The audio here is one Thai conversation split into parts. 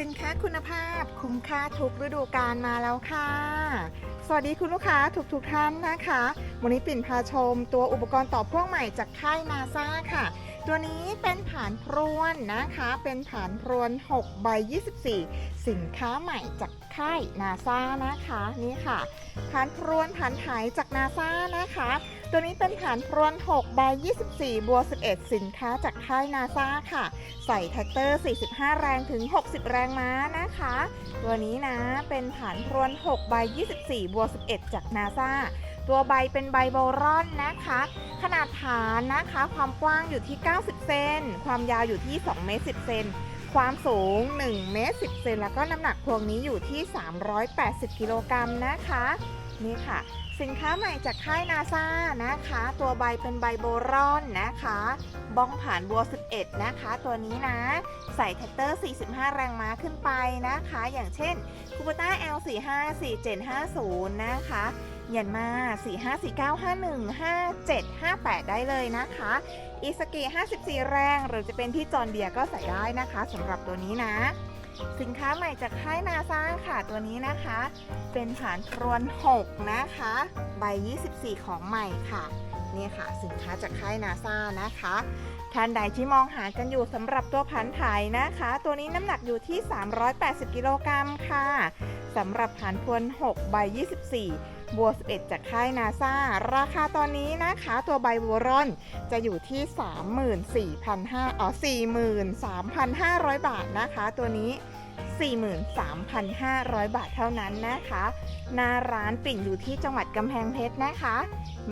สินค้าคุณภาพคุ้มค่าทุกฤดูกาลมาแล้วค่ะ สวัสดีคุณลูกค้าทุกทุกท่านนะคะ วันนี้ปิ่นพาชมตัวอุปกรณ์ต่อพ่วงใหม่จากค่ายนาซาค่ะ ตัวนี้เป็นผานพรวนนะคะ เป็นผานพรวน6ใบ24 สินค้าใหม่จากค่ายนาซานะคะ นี่ค่ะผานพรวนผานไถจากนาซานะคะ ตัวนี้เป็นผานพรวน6ใบ24บัว11 สินค้าจากค่ายนาซาค่ะ ใส่แท็กเตอร์ 45 แรงถึง 60 แรงม้านะคะ ตัวนี้นะ เป็นผานพรวน6ใบ24บัว11 จากนาซา ตัวใบเป็นใบโบรอนนะคะ ขนาดฐานนะคะ ความกว้างอยู่ที่ 90 เซน ความยาวอยู่ที่ 2 เมตร 10 เซน ความสูง 1 เมตร 10 เซน แล้วก็น้ำหนักพวงนี้อยู่ที่ 380 กิโลกรัมนะคะ นี่ค่ะ สินค้าใหม่จากค่ายนาซานะคะ ตัวใบเป็นใบโบรอนนะคะ บ้องผ่านบัว 11 นะคะ ตัวนี้นะ ใส่แท็กเตอร์ 45 แรงม้าขึ้นไปนะคะ อย่างเช่นคูปต้า L45 4750 นะคะ ยันมา 454951 5758 ได้เลยนะคะอีสกี54 แรงหรือจะเป็นที่จอนเดียก็ใส่ได้นะคะสำหรับตัวนี้นะ สินค้าใหม่จากค่ายนาซาค่ะตัวนี้นะคะ เป็นฐานพรวน 6 นะคะ ใบ 24 ของใหม่ค่ะนี่ค่ะ สินค้าจากค่ายนาซานะคะ ท่านใดที่มองหากันอยู่สำหรับตัวผันไถนะคะ ตัวนี้น้ำหนักอยู่ที่ 380 กิโลกรัมค่ะสำหรับผันพรวน 6 ใบ 24 บัว 11 จากค่ายนาซาราคาตอนนี้นะคะตัวใบบัวร่อนจะอยู่ที่ 34,500อ๋อ43,500 บาทนะคะ ตัวนี้ 43,500 บาทเท่านั้นนะคะ หน้าร้านปิ่นอยู่ที่จังหวัดกำแพงเพชรนะคะ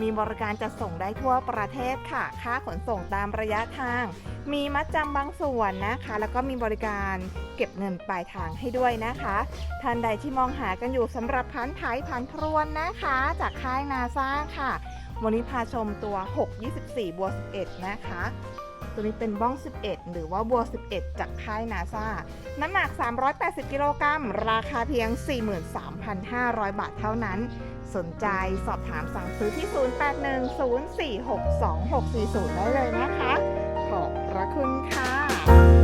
มีบริการจัดส่งได้ทั่วประเทศค่ะ ค่าขนส่งตามระยะทาง มีมัดจำบางส่วนนะคะ แล้วก็มีบริการเก็บเงินปลายทางให้ด้วยนะคะ ท่านใดที่มองหากันอยู่สำหรับพันท้ายพันพรวนนะคะ จากค่ายนาซาค่ะ วันนี้พาชมตัว 624บัว11 นะคะ ตัวนี้เป็นบ้อง 11 หรือว่าบัว 11 จากค่ายนาซาน้ำหนัก 380 กิโลกรัม ราคาเพียง 43,500 บาทเท่านั้น สนใจสอบถามสั่งซื้อที่ 0810462640 ได้เลยนะคะ ขอบพระคุณค่ะ